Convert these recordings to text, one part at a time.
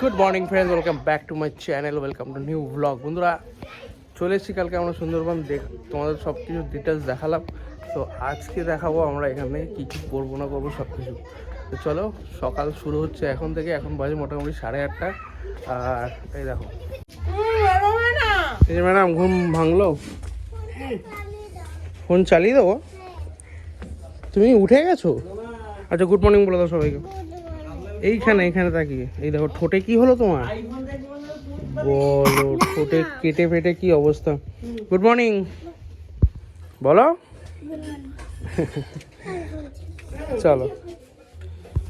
Good morning friends, welcome back to my channel, welcome to new blog. বন্ধুরা, চলে এসেছি কালকে আমরা সুন্দরবন, দেখ, তোমাদের সব কিছু ডিটেলস দেখালাম। তো আজকে দেখাবো আমরা এখানে কী কী করব না করব সব কিছু তো চলো, সকাল শুরু হচ্ছে এখন থেকে, এখন বাজে মোটামুটি সাড়ে আটটা। আর এই দেখো। এই ম্যাডাম, ঘুম ভাঙলো? ফোন চালিয়ে দেবো? তুমি উঠে গেছো? আচ্ছা গুড মর্নিং বলে দাও সবাইকে। এইখানে এইখানে তাকিয়ে এই দেখো ঠোঁটে কি হলো তোমার? বলো ঠোঁটে কেটে ফেটে কি অবস্থা? গুড মর্নিং বলো। চলো।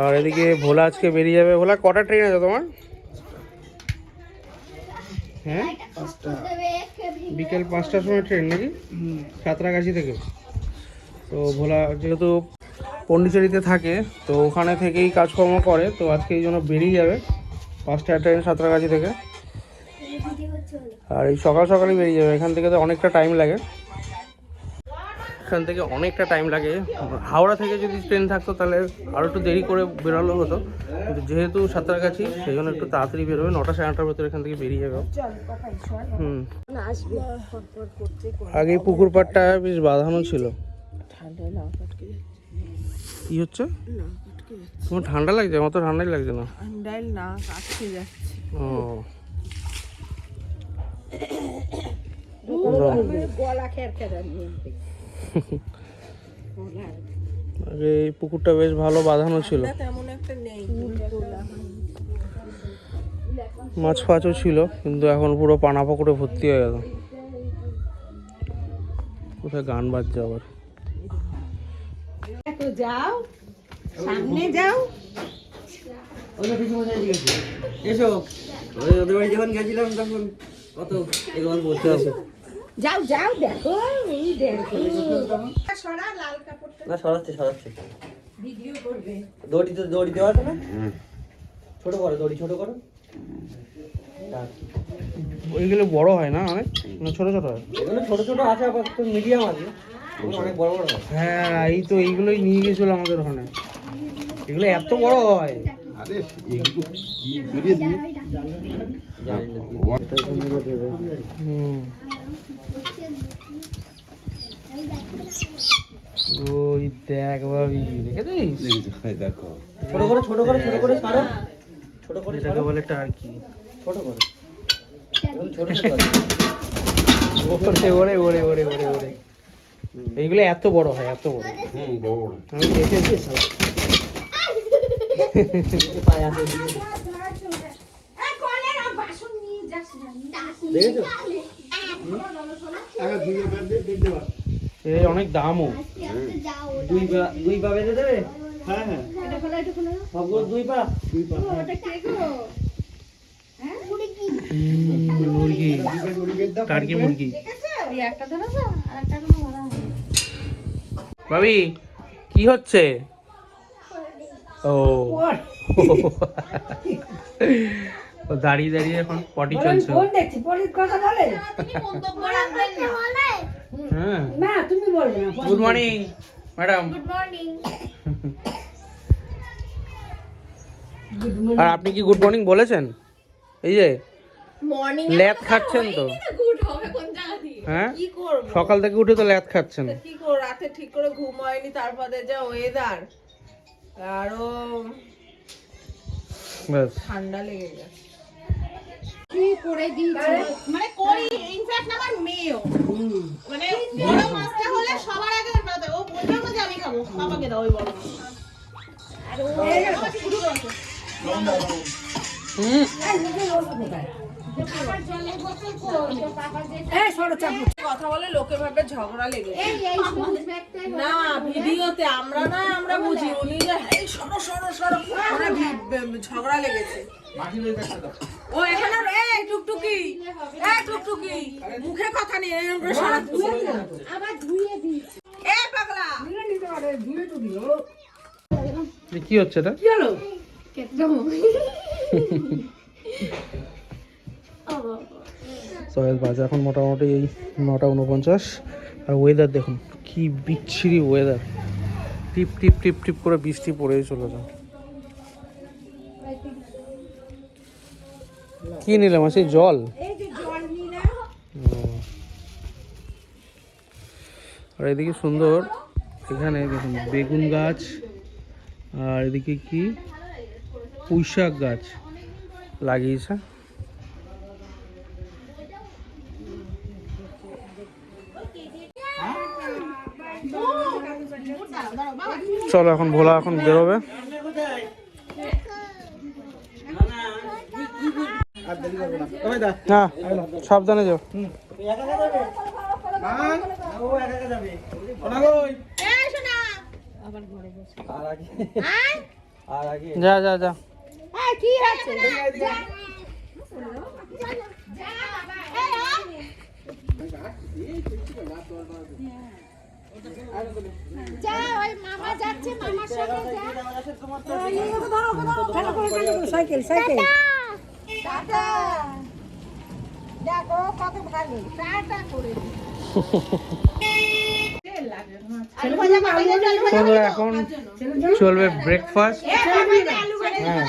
আর এদিকে ভোলা আজকে বেরিয়ে যাবে। ভোলা কটা ট্রেন আছে তোমার? হ্যাঁ? বিকেল পাঁচটার সময় ট্রেন নাকি? সাঁতরাগাছি থেকে। তো ভোলা যেহেতু পন্ডিচেরিতে থাকে তো ওখানে থেকেই কাজকর্ম করে তো আজকে এই জন্য বেরিয়ে যাবে পাঁচটা ট্রেন সাঁতরাগাছি থেকে। আর এই সকাল সকালই বেরিয়ে যাবে এখান থেকে তো অনেকটা টাইম লাগে। এখান থেকে অনেকটা টাইম লাগে। হাওড়া থেকে যদি ট্রেন থাকতো তাহলে আরও একটু দেরি করে বেরোলো হতো। কিন্তু যেহেতু সাঁতরাগাছি সেই জন্য একটু তাড়াতাড়ি বেরোবে নটা সাড়ে নটার ভেতরে এখান থেকে বেরিয়ে যাবে। হুম। আগে পুকুর পাড়টা বেশ বাঁধানো ছিল। কি হচ্ছে? তোমার ঠান্ডা লাগছে? আমার তো ঠান্ডাই লাগছে না। ডাইল না কাছে যাচ্ছে। ও। আগে এই পুকুরটা বেশ ভালো বাঁধানো ছিল। তেমন একটা নেই। মাছ ফাছও ছিল কিন্তু এখন পুরো পানা পুকুরে ভর্তি হয়ে গেল। কোথায় গান বাজছে আবার? যাও সামনে যাও। এসো। ওদের বাড়ি যখন গেছিলাম তখন কত এগোন বলতে আছে যাও যাও দেখো এই দেখো। সরা লাল কাপড়টা। না সরাচ্ছে সরাচ্ছে। ভিডিও করবে। দড়ি তো দড়ি দেওয়া আছে না? ছোট করো দড়ি ছোট করো। ওইগুলো বড় হয় না অনেক? না ছোট ছোট হয়? এগুলো ছোট ছোট আছে আবার একটু মিডিয়াম আছে। ওগুলো অনেক বড় বড় হয়। এই তো এইগুলোই নিয়ে গেছিল আমাদের ওখানে। এগুলো এত বড় হয়। ওই দেখ ভাবি দেখেছিস? ছোট করে ছোট করে ছোট করে ছাড়ো। ছোট করে এটাকে বলে টার্কি ছোট করে। ছোট। ওরে ওরে ওরে ওরে ওরে ওরে। এইগুলো এত বড় হয় এত বড়। আমি দেখেছি অনেক দামও। দুই পা বেঁধে দেবে? সবগুলো দুই পা? মুরগি। টার্কি মুরগি। ভাবি কি হচ্ছে? ও। ও দাঁড়িয়ে দাঁড়িয়ে এখন পটি চলছে। হ্যাঁ। গুড মর্নিং ম্যাডাম আর আপনি কি গুড মর্নিং বলেছেন? এই যে মর্নিং ল্যাদ খাচ্ছেন তো। হ্যাঁ কি করব? সকাল থেকে উঠে তো ল্যাদ খাচ্ছেন। কি করব? রাতে ঠিক করে ঘুম হয়নি তারপরে যা ওয়েদার আরও ব্যাস। ঠান্ডা লেগে গেছে। কি করে দিয়েছে? মানে করি ইনফ্যাক্ট আমার মেয়েও। মানে বড় মাছটা হলে সবার আগে ও বলবে না যে আমি খাব। বাবাকে দাও ওই বড় আর ও শুরু করেছে হুম। কথা বলে লোকে ভাবে ঝগড়া লেগেছে। না ভিডিওতে আমরা না আমরা বুঝি উনি যে এই সরো সরো সরো ওরা ঝগড়া লেগেছে। ও এখানে এই টুকটুকি এই টুকটুকি মুখে কথা নেই পাগলা। কি হচ্ছে এটা? কি হলো? সবাই বাজে এখন মোটামুটি এই নটা উনপঞ্চাশ। আর ওয়েদার দেখুন কি বিচ্ছিরি ওয়েদার টিপ টিপ টিপ টিপ করে বৃষ্টি পড়েই চলে যায় কি নিলাম মাসি? জল? এই জল ও। আর এদিকে সুন্দর এখানে দেখুন বেগুন গাছ। আর এদিকে কি? পুঁই শাক গাছ। লাগিয়েছে। চলো এখন ভোলা এখন বেরোবে। হ্যাঁ সাবধানে যাও। যা যা যা। কি আছে যা ওই মামা যাচ্ছে মামার সঙ্গে যা। Cycle cycle. টাটা। দেখো কত ভালো। টাটা করে এখন চলবে ব্রেকফাস্ট হ্যাঁ।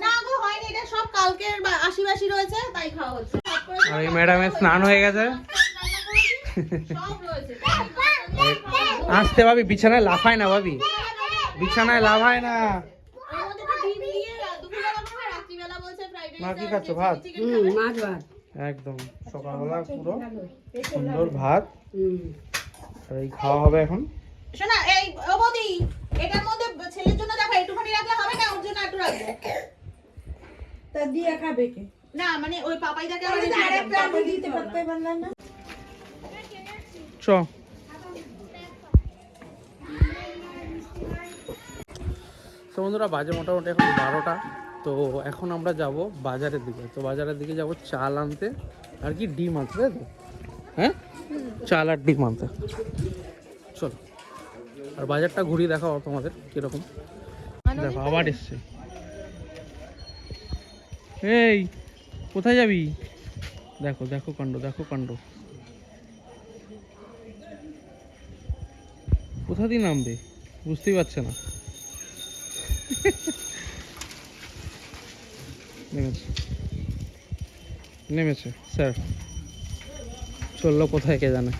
না গো হয়নি এটা সব কালকের বা- আশি রয়েছে তাই আর এই ম্যাডামের স্নান হয়ে গেছে। আসতে ভাবি বিছানায় লাফায় না ভাবি। বিছানায় লাফায় না। মা কি খাচ্ছ ভাত? একদম সকালবেলা পুরো সুন্দর ভাত। আর এই খাওয়া হবে এখন। শোনা এই এটার মধ্যে ছেলের জন্য দেখো একটুখানি রাখলে হবে না? ওর জন্য একটু রাখব। তা দিয়ে খাবে কে? না মানে ওই পাপাইদাকে আরেকটা দিতে পারতে পারলাম না। চ। তো বন্ধুরা বাজে মোটামুটি এখন বারোটা। তো এখন আমরা যাব বাজারের দিকে। তো বাজারের দিকে যাব চাল আনতে। আর কি ডিম আনতে তাই তো? হ্যাঁ? চাল আর ডিম আনতে। চলো। আর বাজারটা ঘুরিয়ে দেখাও তোমাদের কীরকম। দেখো আবার এসছে। এই কোথায় যাবি? দেখো দেখো কাণ্ড দেখো কাণ্ড। কোথা দিয়ে নামবে? বুঝতেই পারছে না। নেমেছে। নেমেছে, স্যার। চলল কোথায় কে জানে।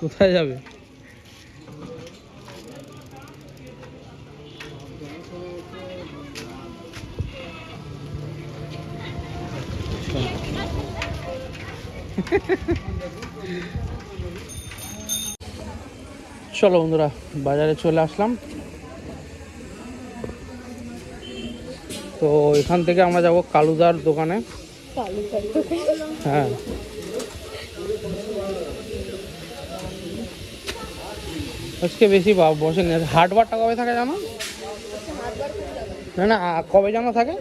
কোথায় যাবে? চলো বন্ধুরা বাজারে চলে আসলাম। তো এখান থেকে আমরা যাব কালুদার দোকানে। হ্যাঁ। আজকে বেশি বা- বসেনি হাট বারটা কবে থাকে জানো? না না কবে জানো থাকে?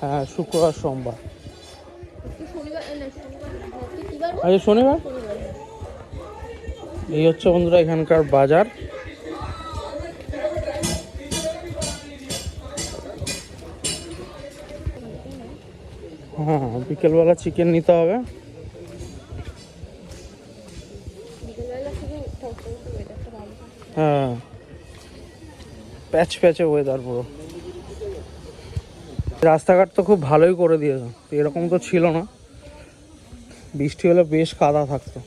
হ্যাঁ শুক্রবার সোমবার। আজ শনিবার? এই হচ্ছে বন্ধুরা এখানকার বাজার। হ্যাঁ বিকেলবেলা চিকেন নিতে হবে। হ্যাঁ প্যাচ প্যাচে ওয়েদার পুরো। রাস্তাঘাট তো খুব ভালোই করে দিয়েছে, এরকম তো ছিল না। বৃষ্টি হলে বেশ কাদা থাকতো।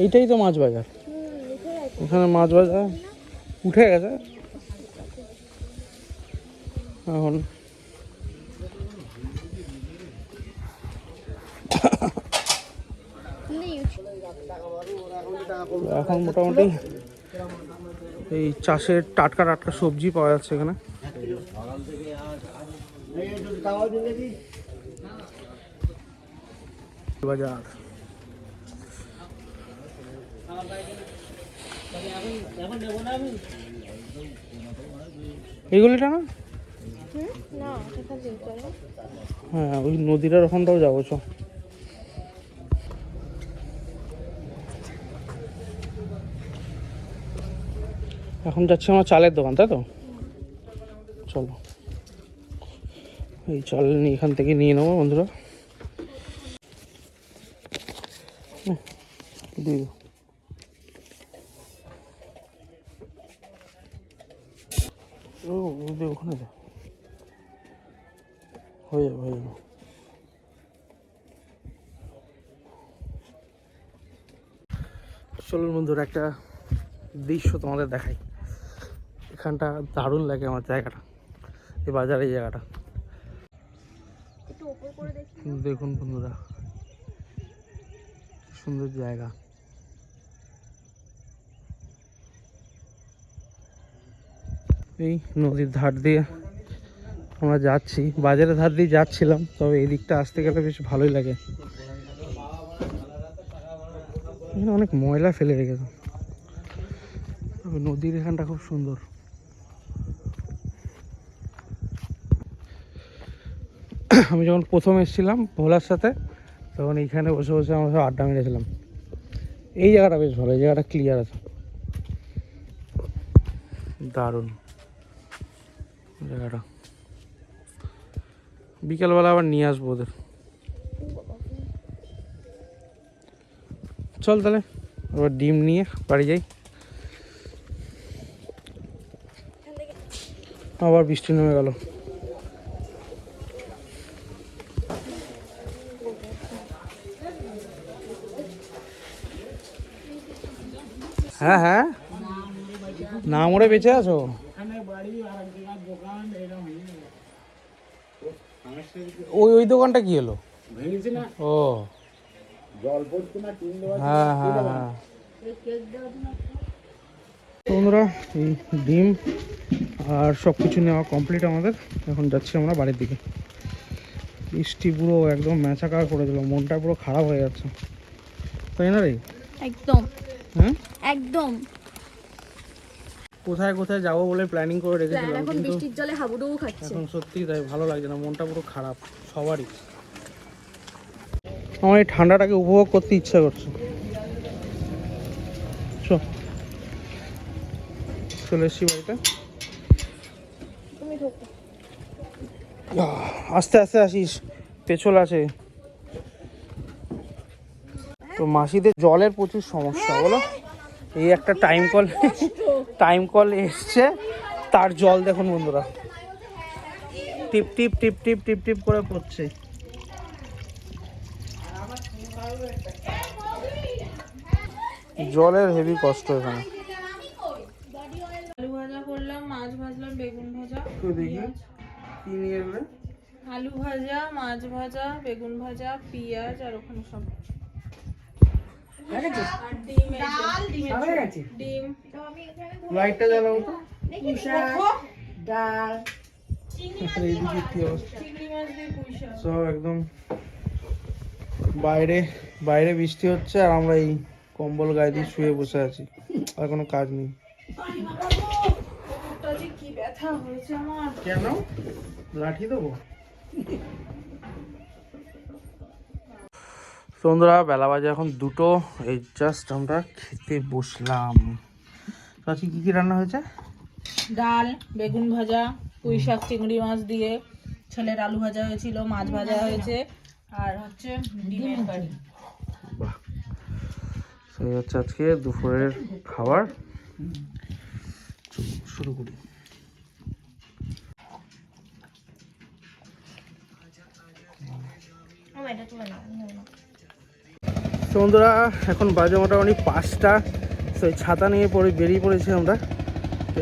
এইটাই তো মাছ বাজার। এখানে মাছ বাজার উঠে গেছে। এখন এখন মোটামুটি এই চাষের টাটকা টাটকা সবজি পাওয়া যাচ্ছে এখানে। বাজার। এগুলিটা না? হ্যাঁ ওই নদীটার ওখানটাও যাব চ এখন যাচ্ছি আমার চালের দোকান তাই তো? চলো। এই চাল নিয়ে এখান থেকে নিয়ে নেব বন্ধুরা। হুম, দিয়ে ও ওখানে যা হয়ে যাবে হয়ে যাবে। চলুন বন্ধুরা একটা দৃশ্য তোমাদের দেখাই। এখানটা দারুণ লাগে আমার জায়গাটা এই বাজারের জায়গাটা। দেখুন বন্ধুরা সুন্দর জায়গা। এই নদীর ধার দিয়ে আমরা যাচ্ছি। বাজারের ধার দিয়ে যাচ্ছিলাম, তবে এই দিকটা আসতে গেলে বেশ ভালোই লাগে। অনেক ময়লা ফেলে রেখেছে। তবে নদীর এখানটা খুব সুন্দর। আমি যখন প্রথম এসেছিলাম ভোলার সাথে, তখন এইখানে বসে বসে আমরা সব আড্ডা মেরেছিলাম। এই জায়গাটা বেশ ভালো, এই জায়গাটা ক্লিয়ার আছে। দারুণ। জায়গাটা। বিকেলবেলা আবার নিয়ে আসব ওদের। চল তাহলে, আবার ডিম নিয়ে বাড়ি যাই। আবার বৃষ্টি নেমে গেল। হ্যাঁ হ্যাঁ। না মরে বেঁচে আছো? ওই ওই দোকানটা কি হলো? ও। হ্যাঁ হ্যাঁ হ্যাঁ বন্ধুরা এই ডিম আর সব কিছু নেওয়া কমপ্লিট আমাদের। এখন যাচ্ছি আমরা বাড়ির দিকে। বৃষ্টি পুরো একদম ম্যাচাকার করে দিল মনটা পুরো খারাপ হয়ে যাচ্ছে। তাই না রে? একদম। হ্যাঁ একদম। কোথায় কোথায় যাব বলে প্ল্যানিং করে রেখেছিলাম এখন বৃষ্টির জলে হাবুডুবু খাচ্ছে। এখন সত্যি তাই ভালো লাগছে না মনটা পুরো খারাপ সবারই। আমার এই ঠান্ডাটাকে উপভোগ করতে ইচ্ছা করছে। চলে এসছি বাড়িতে। আস্তে আস্তে আসিস পেছল আছে। তো মাসিদের জলের প্রচুর সমস্যা বলো? এই একটা টাইম কল টাইম কল এসছে তার জল দেখুন বন্ধুরা। টিপ টিপ টিপ টিপ টিপ টিপ করে পড়ছে জলের হেভি কষ্ট এখানে। আলু ভাজা করলাম মাছ ভাজলাম বেগুন ভাজা। দেখি কি নিয়ে আলু ভাজা মাছ ভাজা বেগুন ভাজা পেঁয়াজ আর ওখানে সব আর ডিম এই যে। ডিম লাইটটা জ্বালাও তো ডাল সব একদম বাইরে বাইরে বৃষ্টি হচ্ছে আর আমরা এই কম্বল গায়ে দিয়ে শুয়ে বসে আছি। আর কোনো কাজ নেই। ওটা কি ব্যথা হয়েছে আমার। কেন? লাঠি দেবো? বন্ধুরা বেলা বাজে এখন দুটো। এই জাস্ট আমরা খেতে বসলাম। তো আজকে কি কি রান্না হয়েছে? ডাল বেগুন ভাজা পুঁই শাক চিংড়ি মাছ দিয়ে। ছেলের আলু ভাজা হয়েছিল মাছ ভাজা হয়েছে। আর হচ্ছে ডিমের কারি। বাহ। সেই হচ্ছে আজকে দুপুরের খাবার। শুরু করি। তো বন্ধুরা, এখন বাজে মোটামুটি পাঁচটা। তো এই ছাতা নিয়ে পরে বেরিয়ে পড়েছি আমরা।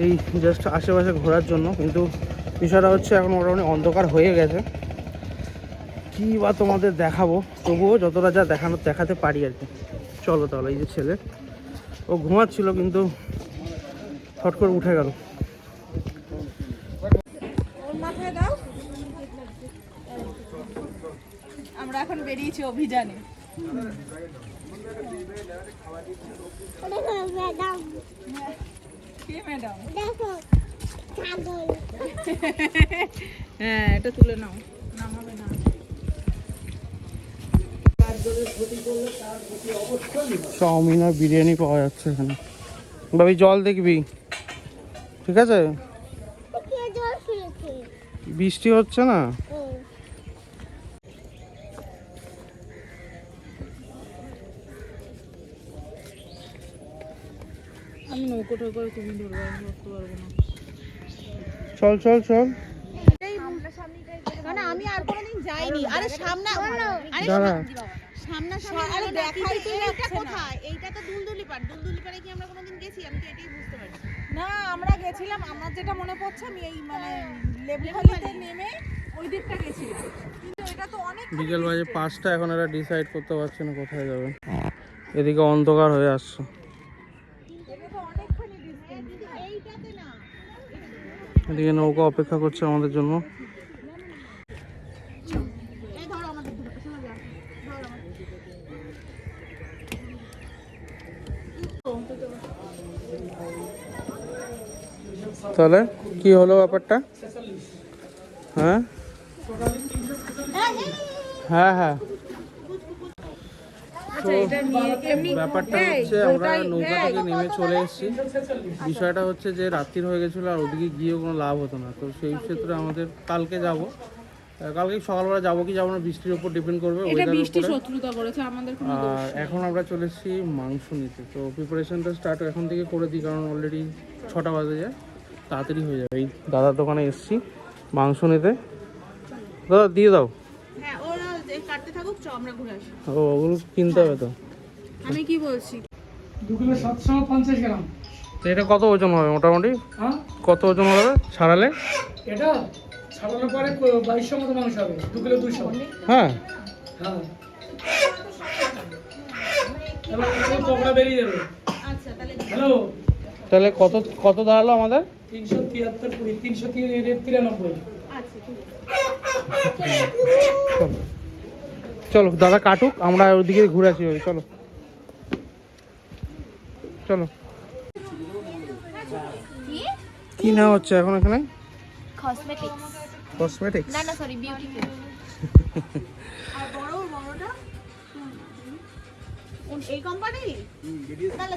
এই জাস্ট আশেপাশে ঘোরার জন্য। কিন্তু বিষয়টা হচ্ছে এখন মোটামুটি অন্ধকার হয়ে গেছে। কি বা তোমাদের দেখাবো? তবুও যতটা যা দেখানো, দেখাতে পারি আর কি। চলো তাহলে, এই যে ছেলে। ও ঘুমাচ্ছিল, কিন্তু ফট করে উঠে গেল। আমরা এখন বেরিয়েছি অভিযানে। হ্যাঁ এটা তুলে নাও। নামাবে না চাউমিন আর বিরিয়ানি পাওয়া যাচ্ছে এখানে। ভাবি জল দেখবি? ঠিক আছে? বৃষ্টি হচ্ছে না? টোকো তুমি ধরবো আমি ধরতে পারব না চল চল। চল মানে আমি আর কোনোদিন যাইনি। আরে সামনে আরে দাঁড়া। সামনা সামনে আরে দেখাই তো এইটা কোথায়? এইটা তো দুলদুলি পাড়। দুলদুলি পাড়ে কি আমরা কোনোদিন গেছি? আমি তো এটাই বুঝতে পারছি। না আমরা গেছিলাম। আমার যেটা মনে পড়ছে আমি এই মানে লেবুখালিতে নেমে ওই দিকটা গেছিলাম। কিন্তু এটা তো অনেক বিকেল বাজে পাঁচটা এখন এরা ডিসাইড করতে পারছে না কোথায় যাবে। এদিকে অন্ধকার হয়ে আসছে এইটাতে না এদিকে নৌকা অপেক্ষা করছে আমাদের জন্য। তাহলে কি হলো ব্যাপারটা? হ্যাঁ? হ্যাঁ হ্যাঁ। ব্যাপারটা হচ্ছে আমরা নৌকা থেকে নেমে চলে এসেছি। বিষয়টা হচ্ছে যে রাত্রির হয়ে গেছিল আর ওদিকে গিয়েও কোনো লাভ হতো না। তো সেই ক্ষেত্রে আমাদের কালকে যাব। কালকে সকালবেলা যাব কি যাব না বৃষ্টির উপর ডিপেন্ড করবে ওয়েদারের উপরে। শত্রুতা করেছে আমাদের আর এখন আমরা চলে এসেছি মাংস নিতে। তো প্রিপারেশনটা স্টার্ট এখন থেকে করে দিই কারণ অলরেডি ছটা বাজে যায়। তাড়াতাড়ি হয়ে যাবে। এই দাদার দোকানে এসেছি মাংস নিতে। দাদা দিয়ে দাও। হ্যাঁ কাটতে থাকুক চ আমরা ঘুরে আসি। ও ওগুলো কিনতে হবে তো। আমি কি বলছি? দু কিলো সাতশো পঞ্চাশ গ্রাম। তো এটা কত ওজন হবে মোটামুটি? হ্যাঁ? কত ওজন হবে ছাড়ালে এটা ছাড়ানোর পরে বাইশশো মতো মাংস হবে দু কিলো দুশো। হ্যাঁ। হ্যাঁ। পকোড়া বেরিয়ে যাবে। আচ্ছা তাহলে হ্যালো? তাহলে কত কত দাঁড়াল আমাদের? তিনশো তিয়াত্তর কুড়ি তিনশো তিরানব্বই। আচ্ছা চলো দাদা কাটুক আমরা ওদিকে ঘুরে আসি ওই চলো। চলো। কি না হচ্ছে এখন এখানে? কসমেটিক্স কসমেটিক্স না না সরি বিউটি আর বড় বড়টা? কোন এই কোম্পানি তাহলে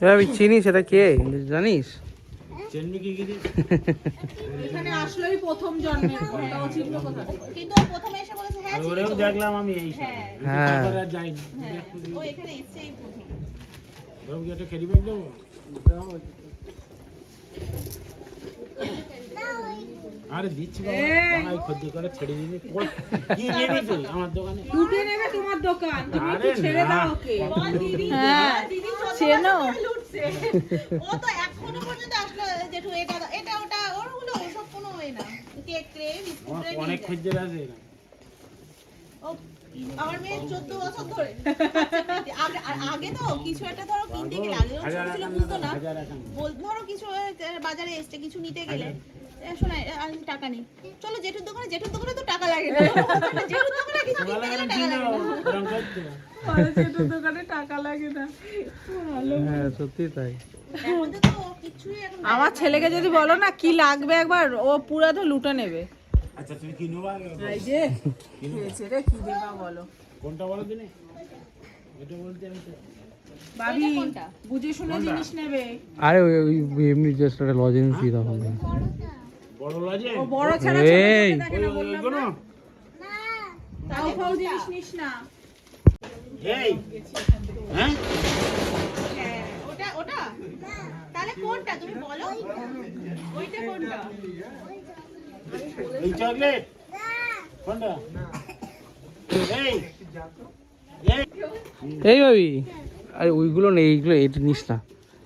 থেকে চিনি সেটা কে? জানিস? এখানে আসলেই প্রথম জন্মের ওটাও চিহ্ন কোথা। থেকে? কিন্তু প্রথমে এসে বলেছে হ্যাঁ দেখলাম আমি এই হ্যাঁ। হ্যাঁ। হ্যাঁ। ও এখানে এসেই প্রথম। একটা খেলি ব্যাগ দেবো? আরে দিচ্ছি বাবা বাঙালি করে ছেড়ে দিবি কি নেবি তুই আমার দোকানে? লুটে নেবে তোমার দোকান। তুমি একটু ছেড়ে দাও ওকে। দিদি হ্যাঁ দিদি চেনো? লুটছে। ও তো এখনও পর্যন্ত আসলো জেঠু এটা এটা ওটা ওর হলো ওসব কোনো ওই না। কেক ট্রে বিস্কুট ট্রে অনেক খদ্দের আছে ও আমার মেয়ে চোদ্দ বছর ধরে। আগে আর আগে তো কিছু একটা ধরো কিনতে গেলে আগে ছিল বুঝতো না। বল ধরো কিছু বাজারে এসছে কিছু নিতে গেলে। এ, শোনা এ, আর টাকা নেই। চলো জেঠুর দোকানে জেঠুর দোকানে তো টাকা লাগে। না জেঠুর দোকানে কিছু কিনতে গেলে টাকা লাগে। না সেটার দোকানে টাকা লাগে না। হ্যাঁ সত্যি তাই। আমার ছেলেকে যদি বলো না কি লাগবে একবার ও পুরা তো লুটে নেবে। আচ্ছা তুমি কি নেবা? এই যে খেয়েছে কি দেবা বলো। কোনটা বলো দিনে এটা বলতে আমি তো- বুঝে শুনে জিনিস নেবে। আরে ওই এমনি জাস্ট একটা লজেন্স দিয়ে দাও। ও বড় ছাড়া এই। দেখে না বললাম কোনো তাও ফাও জিনিস নিস না। এই। হ্যাঁ? ওটা ওটা তাহলে কোনটা তুমি বলো? ওইটা কোনটা? এই চকলেট? কোনটা? এই। এই। এই ভাবি আরে ওইগুলো নেই এইগুলো এটা নিস না।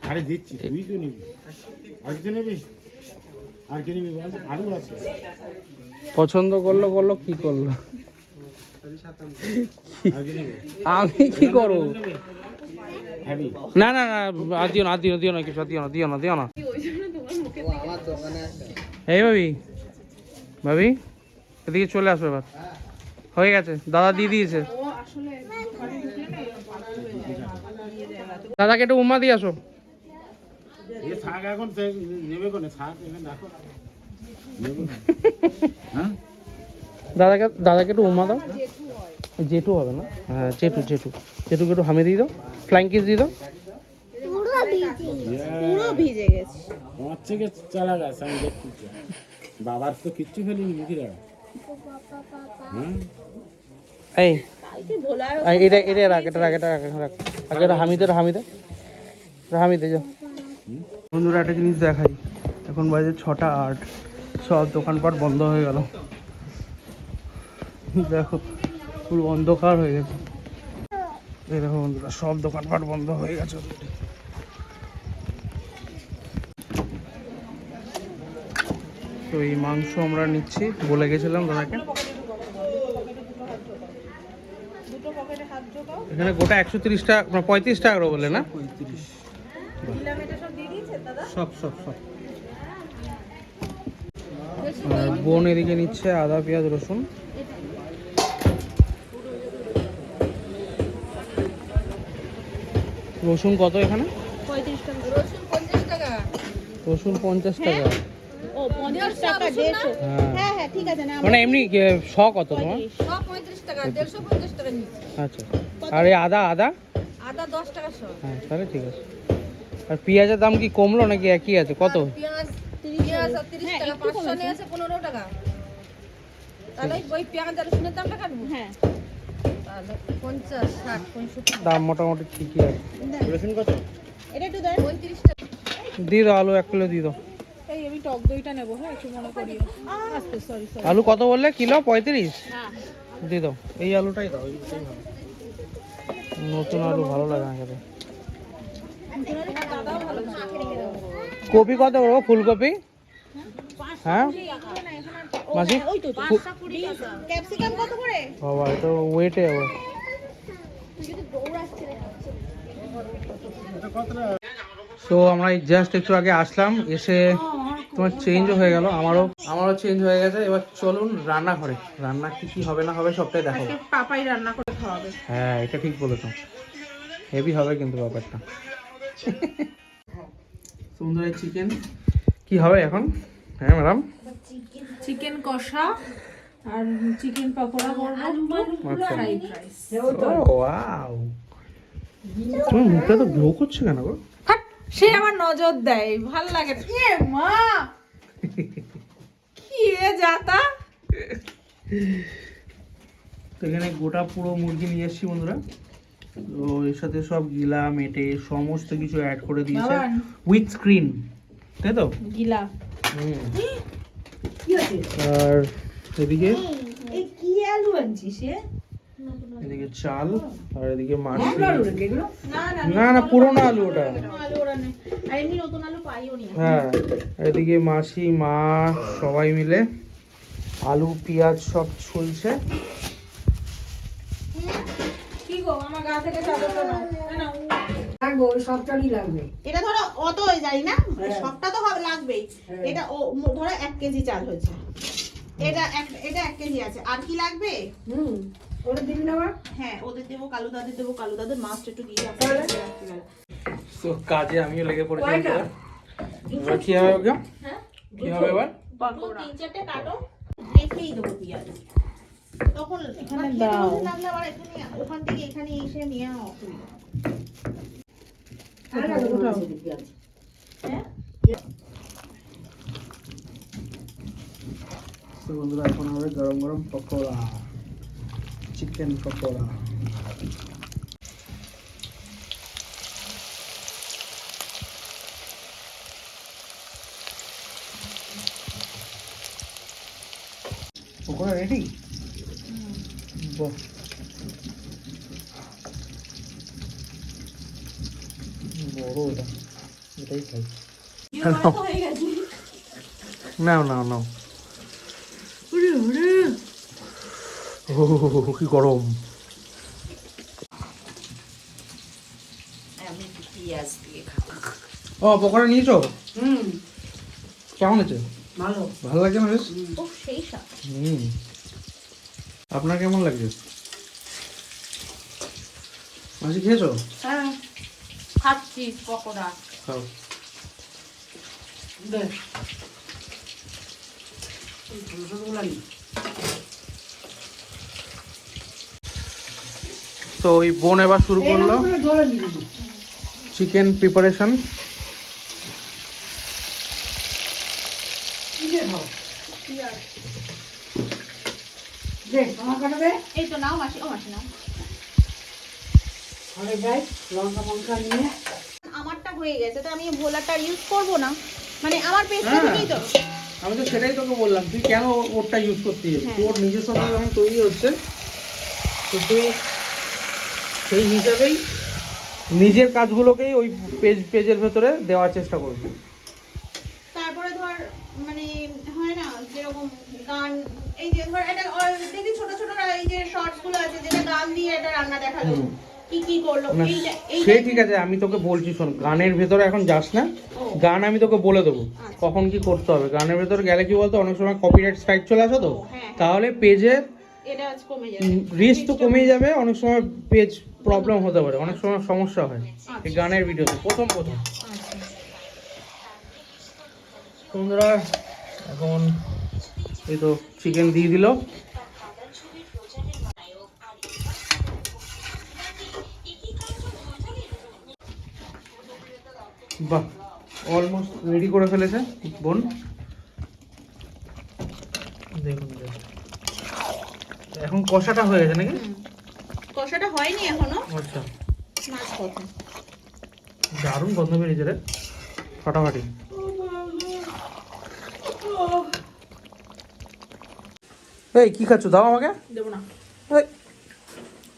আরে দিচ্ছি তুই তো নিবি। আর কিছু নিবি? পছন্দ করল করল কি করল? আমি কি করব? না না না দিও না দিও দিও না, কিছু দিও না দিও না দিও না। এই ভাবি ভাবি, এদিকে চলে আসবে এবার। হয়ে গেছে, দাদা দিয়ে দিয়েছে। দাদাকে একটু উম্মা দিয়ে আসো। এ শাক এখন নেবে কোনে? শাক এখানে রাখো। হ্যাঁ? দাদাকে দাদাকে একটু উম্মা দাও। জেঠু হবে না? হ্যাঁ জেঠু জেঠু। জেঠুকে একটু হামে দিয়ে দাও। ফ্লাইং কিস দিয়ে দাও। পুরো ভিজে গেছে আমার থেকে চালা গেছে আমি দেখছি। বাবার তো কিচ্ছু ফেলিনি মুখে হ্যাঁ? এই এই, এটা এটা রাখ এটা রাখ এটা রাখ রাখ। আগে এটা হামিদে হামিদে। এটা হামিদে যাও। বন্ধুরা একটা জিনিস দেখাই। এখন বাজে ছটা আট। সব দোকানপাট বন্ধ হয়ে গেল। দেখো পুরো অন্ধকার হয়ে গেছে। এই দেখো বন্ধুরা সব দোকানপাট বন্ধ হয়ে গেছে। তো এই মাংস আমরা নিচ্ছি। বলে গেছিলাম দাদাকে। দুটো পকেটে হাত ঢোকাও এখানে গোটা একশো তিরিশ টাকা মানে পঁয়ত্রিশ টাকা করে বলে না এটা সব সব সব। বোন এদিকে নিচ্ছে আদা পেঁয়াজ রসুন। রসুন কত এখানে? রসুন পঞ্চাশ টাকা। মানে এমনি শ কত তোমার? আচ্ছা। আর এই আদা আদা? আদা দশ টাকা হ্যাঁ তাহলে ঠিক আছে। আর পেঁয়াজের দাম কি কমলো নাকি একই আছে? কত? পেঁয়াজ পেঁয়াজ তিরিশ টাকা পাঁচশো নিয়ে আছে পনেরো টাকা। তাহলে ওই পেঁয়াজ আর রসুনের দামটা কাটবো? হ্যাঁ। দাম মোটামুটি ঠিকই আছে। রসুন কত? এটা একটু দেন পঁয়ত্রিশ টাকা। দিয়ে দাও আলু এক কিলো দিয়ে দাও। এই আমি টক দইটা নেব হ্যাঁ একটু মনে করিও আস্তে সরি সরি আলু কত বললে? কিলো? পঁয়ত্রিশ? হ্যাঁ। দিয়ে দাও। এই আলুটাই দাও নতুন আলু ভালো লাগে খেতে। কপি কত বলব ফুলকপি? হ্যাঁ? মাসি? ওই তো ফু- ক্যাপসিকাম কত করে? বাবা এটা ওয়েটে আবার। তো আমরা জাস্ট একটু আগে আসলাম এসে তোমার চেঞ্জও হয়ে গেল আমারও আমারও চেঞ্জ হয়ে গেছে। এবার চলুন রান্নাঘরে। রান্না কি কি হবে না হবে সবটাই দেখাবো। পাপাই রান্না করে খাওয়াবে। হ্যাঁ এটা ঠিক বলেছ। হেভি হবে কিন্তু ব্যাপারটা। সুন্দর চিকেন কি হবে এখন? হ্যাঁ ম্যাডাম চিকেন কষা আর চিকেন পকোড়া করব। ফ্রাইড রাইস ওয়াও তোমার মুখটা তো গ্লো করছে কেন গো? সে আমার নজর দেয় ভালো লাগে না। এ মা! কি এ যাতা? তো এখানে গোটা পুরো মুরগি নিয়ে এসেছি বন্ধুরা। তো এর সাথে সব গিলা মেটে সমস্ত কিছু অ্যাড করে দিয়েছে। উইথ স্ক্রিন তাই তো? গিলা। হুম। আর এদিকে? কি আলু আনছিস এদিকে চাল আর এদিকে মাছ। না না পুরোনো আলু ওটা। হ্যাঁ এদিকে মাসি মা সবাই মিলে আলু পেঁয়াজ সব ছুলছে কি গো আমার গা থেকে চাদরটা নাও। না, না এটা ধরো অত হয়ে যায় না? সবটা তো হবে লাগবেই। এটা ও ধরো এক কেজি চাল হয়েছে। এটা এক এটা এক কেজি আছে। আর কি লাগবে? হ্যাঁ ওদের দেবো কালু দাদের দেবো কালু দাদের মাছটা একটু দিয়ে তো কাজে আমিও লেগে পড়েছি এবার। এবার কি হবে? ওকে কি হবে এবার? তিন চারটে কাটো। রেখেই দেবো পেঁয়াজ। তখন এখানে দাও। লাগলে আবার এখানে ওখান থেকে এখানে এসে নিয়ে অসুবিধা তো বন্ধুরা এখন হবে গরম গরম পকোড়া চিকেন পকোড়া। পকোড়া রেডি বাহ বড় এটা। এটাই খাই। নাও নাও নাও। ও কি গরম। ও পকোড়া নিয়েছো? কেমন আছে ভালো। ভালো লাগে না বেশ? ও সেই সাপ হুম। আপনার কেমন লাগছে? মাঝে খেয়েছো? হ্যাঁ খাচ্ছি পকোড়া। খাও। তো ওই বোন এবার শুরু করল। চিকেন প্রিপারেশন এই তো নাও মাসি ও মাসি নাও। আমারটা হয়ে গেছে তো আমি ভোলাটা ইউজ করব না? মানে আমার পেস্টটা হ্যাঁ। থেকেই তো। আমি তো সেটাই তোকে বললাম তুই কেন ওরটা ইউজ করতে যাবি হ্যাঁ। তোর নিজস্ব যখন তৈরি হচ্ছে তো তুই সেই হিসাবেই নিজের কাজগুলোকেই ওই পেজ পেজের ভেতরে দেওয়ার চেষ্টা করবি। তারপরে ধর মানে হয় না যেরকম গান এই যে ধর এটা দেখি ছোট ছোট এই যে শর্টসগুলো আছে যেটা গান দিয়ে একটা রান্না দেখাল। হুম। কি কি করল? না এইটা এই সে ঠিক আছে আমি তোকে বলছি শোন গানের ভেতরে এখন যাস না। গান আমি তোকে বলে দেবো কখন কি করতে হবে। গানের ভেতরে গেলে কি বলতো অনেক সময় কপিরাইট স্ট্রাইক চলে আসো তো? হ্যাঁ। তাহলে পেজের রিস্ক তো কমে যাবে অনেক সময় পেজ প্রবলেম হতে পারে অনেক সময় সমস্যা হয় এই গানের ভিডিওতে প্রথম প্রথম। তোমরা এখন এই তো চিকেন দিয়ে দিল। বাহ অলমোস্ট রেডি করে ফেলেছে বোন। দেখুন এখন কষাটা হয়ে গেছে নাকি? কষাটা হয়নি এখনও। আচ্ছা। মাছ দারুণ গন্ধ বেরিয়েছে রে। ফাটাফাটি। এই কি খাচ্ছ? দাও আমাকে। দেবো না। এই,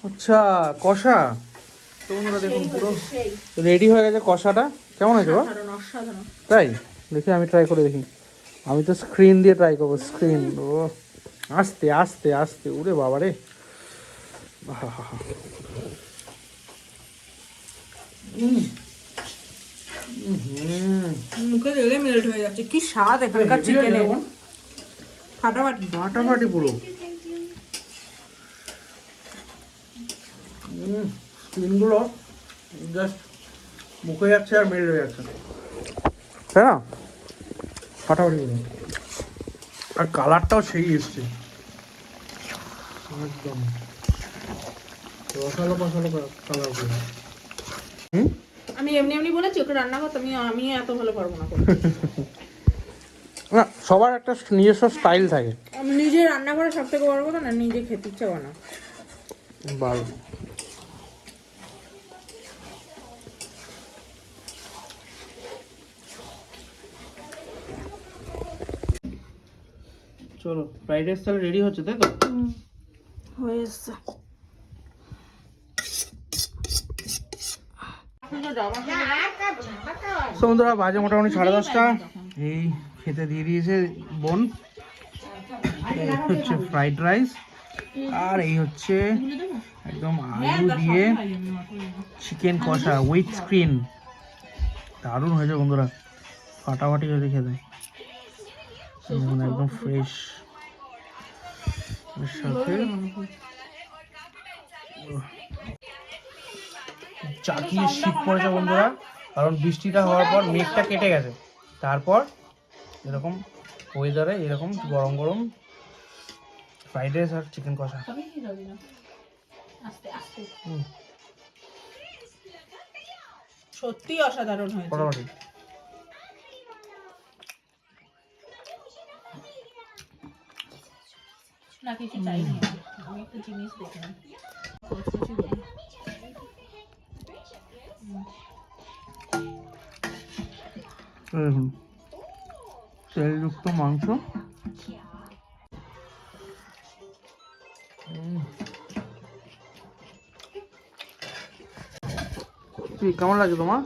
আচ্ছা কষা। তোমরা দেখুন পুরো রেডি হয়ে গেছে কষাটা। কেমন হয়েছে বা তাই? দেখি আমি ট্রাই করে দেখি। আমি তো স্ক্রিন দিয়ে ট্রাই করব স্ক্রিন ও আস্তে আস্তে আস্তে। উরে বাবা রে। মুখে দিলে মেল্ট হয়ে যাচ্ছে। কি স্বাদ এখানকার চিকেনে ফাটাফাটি। ফাটাফাটি পুরো। স্ক্রিনগুলো জাস্ট মুখে যাচ্ছে আর হয়ে যাচ্ছে। তাই না? ফাটাফাটি পুরো। আর কালারটাও সেই এসছে। একদম। রসালো ফসালো কালার হুম আমি এমনি এমনি বলেছি ওকে রান্না করতে আমি আমি এত ভালো পারব না। না সবার একটা নিজস্ব স্টাইল থাকে। আমি নিজে রান্না করে সব থেকে বড় কথা না নিজে খেতে ইচ্ছে করে না। ভালো চলো ফ্রাইড রাইস তাহলে রেডি হচ্ছে তাই তো? হয়ে এসছে। সমুদ্রা বাজে মোটামুটি সাড়ে দশটা। এই খেতে দিয়ে দিয়েছে বোন। হচ্ছে ফ্রাইড রাইস। আর এই হচ্ছে একদম আলু দিয়ে চিকেন কষা উইথ স্ক্রিন। দারুণ হয়েছে বন্ধুরা। ফাটাফাটি হয়েছে খেতে। দেখুন, একদম ফ্রেশ সাথে চাকিয়ে শীত পড়েছে বন্ধুরা? কারণ বৃষ্টিটা হওয়ার পর মেঘটা কেটে গেছে। তারপর এরকম ওয়েদারে এরকম গরম গরম ফ্রাইড রাইস আর চিকেন কষা। সত্যি অসাধারণ হয়েছে। না কিছু চাইনি। আমি একটা জিনিস দেখলাম এই তেলযুক্ত মাংস। কেমন লাগে তোমার?